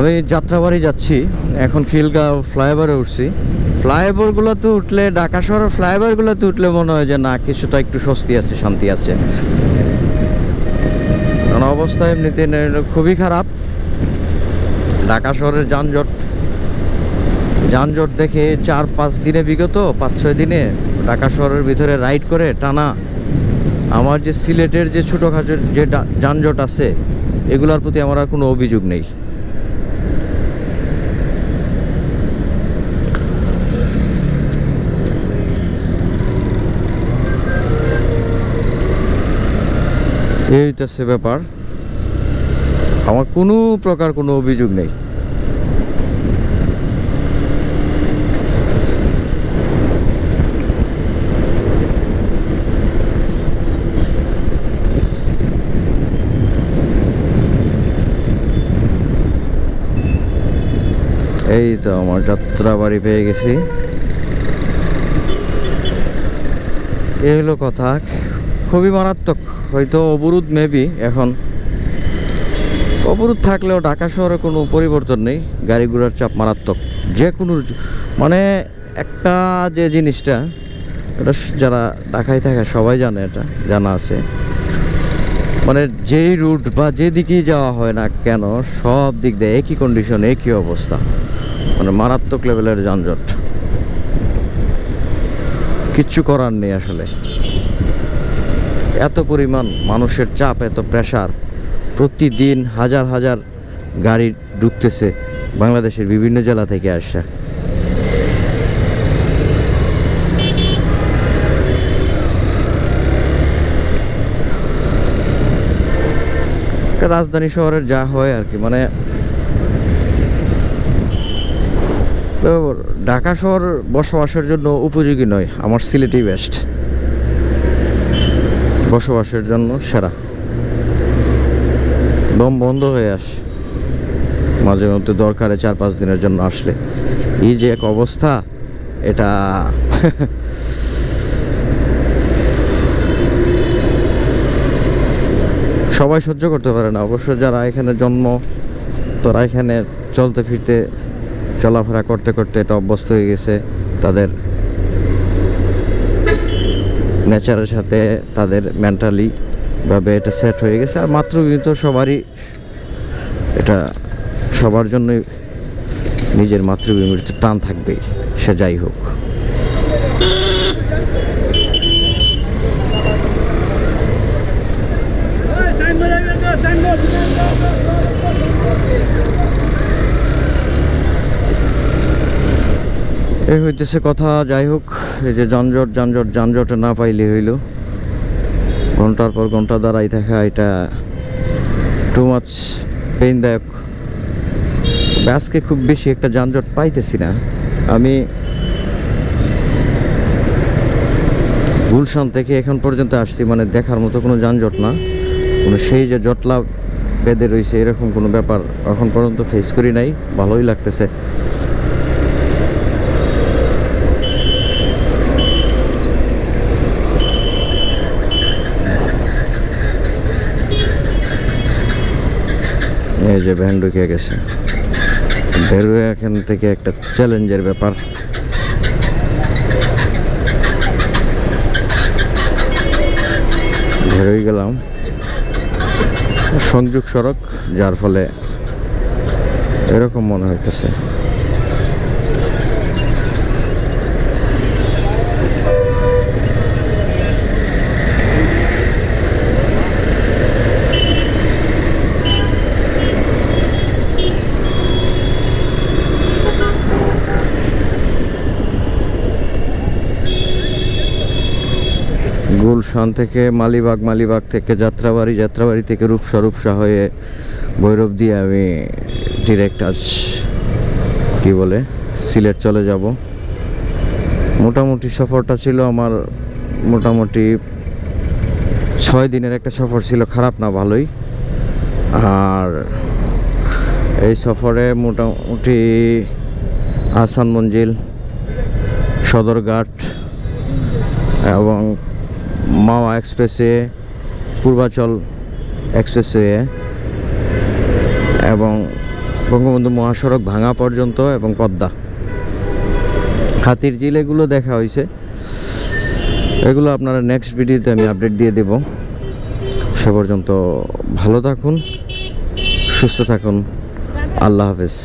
আমি যাত্রাবাড়ি যাচ্ছি, এখন খিলগাঁও ফ্লাইওভারে উঠছি। ফ্লাইওভারগুলোতে উঠলে, ঢাকা শহরের ফ্লাইওভারগুলোতে উঠলে মনে হয় যে না, কিছুটা একটু স্বস্তি আছে, শান্তি আছে। কারণ অবস্থা এমনিতে খুবই খারাপ। ঢাকা শহরের যানজট যানজট দেখে চার পাঁচ দিনে বিগত, পাঁচ ছয় দিনে ঢাকা শহরের ভিতরে রাইড করে টানা। আমার যে সিলেটের যে ছোটোখাটো যে যানজট আছে, এগুলোর প্রতি আমার আর কোনো অভিযোগ নেই। এই হইতেছে ব্যাপার। আমার কোনো প্রকার কোনো অভিযোগ নেই। এই তো আমার যাত্রা বাড়ি পেয়ে গেছি। এই হলো কথা। খুবই মারাত্মক, হয়তো অবরোধ মেবি এখন। অবরোধ থাকলেও ঢাকা শহরে কোনো পরিবর্তন নেই, গাড়ি ঘোড়ার চাপ মারাত্মক। যে কোনো মানে একটা যে জিনিসটা, এটা যারা ঢাকায় থাকে সবাই জানে এটা, জানা আছে। মানে যেই রুট বা যেদিকেই যাওয়া হয় না কেন, সব দিক দিয়ে একই কন্ডিশন একই অবস্থা। মানে মারাত্মক লেভেলের যানজট। কিচ্ছু করার নেই আসলে। এত পরিমাণ মানুষের চাপ, এত প্রেশার প্রতিদিন হাজার হাজার গাড়ি ঢুকতেছে বাংলাদেশের বিভিন্ন জেলা থেকে আসা। রাজধানী শহরের যা হয় আর কি মানে ঢাকা শহর বসবাসের জন্য উপযোগী নয়, আমার সিলেটই বেস্ট বসবাসের জন্য সেরা। দম বন্ধ হয়ে আসে। মাঝে মধ্যে দরকারে চার পাঁচ দিনের জন্য আসলে। এই যে এক অবস্থা, এটা সবাই সহ্য করতে পারে না। অবশ্য যারা এখানে জন্ম, তারা এখানে চলতে ফিরতে চলাফেরা করতে করতে এটা অভ্যস্ত হয়ে গেছে। তাদের নেচারের সাথে তাদের মেন্টালি ভাবে এটা সেট হয়ে গেছে। আর মাত্র কিন্তু সবারই এটা সবার জন্যই নিজের মাতৃভূমির টান থাকবেই সে যাই হোক। এই হইতেছে কথা যাই হোক এই যে যানজট যানজট, যানজটে না পাইলে হইল। ঘণ্টার পর ঘণ্টা দাঁড়াই থাকা, এটা টু মাচ পেইনদায়ক আজকে খুব বেশি একটা যানজট পাইতেছি না। আমি গুলশান থেকে এখন পর্যন্ত আসছি মানে দেখার মতো কোনো যানজট না। কোনো সেই যে জটলা বেঁধে রয়েছে এরকম কোনো ব্যাপার এখন পর্যন্ত ফেস করি নাই। ভালোই লাগতেছে। যে ভ্যান ঢুকে গেছে। বেরোয় এখান থেকে একটা চ্যালেঞ্জের ব্যাপার। বেরোই গেলাম। সংযোগ সড়ক, যার ফলে এরকম মনে হইতেছে। গুলশান থেকে মালিবাগ মালিবাগ থেকে যাত্রাবাড়ি যাত্রাবাড়ি থেকে রূপসা রূপসা হয়ে ভৈরব দিয়ে আমি ডিরেক্ট আজ, কি বলে, সিলেট চলে যাব। মোটামুটি সফরটা ছিল আমার মোটামুটি ছয় দিনের একটা সফর ছিল, খারাপ না ভালোই। আর এই সফরে মোটামুটি আসান মঞ্জিল সদরঘাট এবং মাওয়া এক্সপ্রেসওয়ে পূর্বাচল এক্সপ্রেসওয়ে এবং বঙ্গবন্ধু মহাসড়ক ভাঙা পর্যন্ত এবং পদ্মা। হাতির ঝিল এগুলো দেখা হয়েছে। এগুলো আপনারা নেক্সট ভিডিওতে আমি আপডেট দিয়ে দেব। সে পর্যন্ত ভালো থাকুন, সুস্থ থাকুন। আল্লাহ হাফেজ।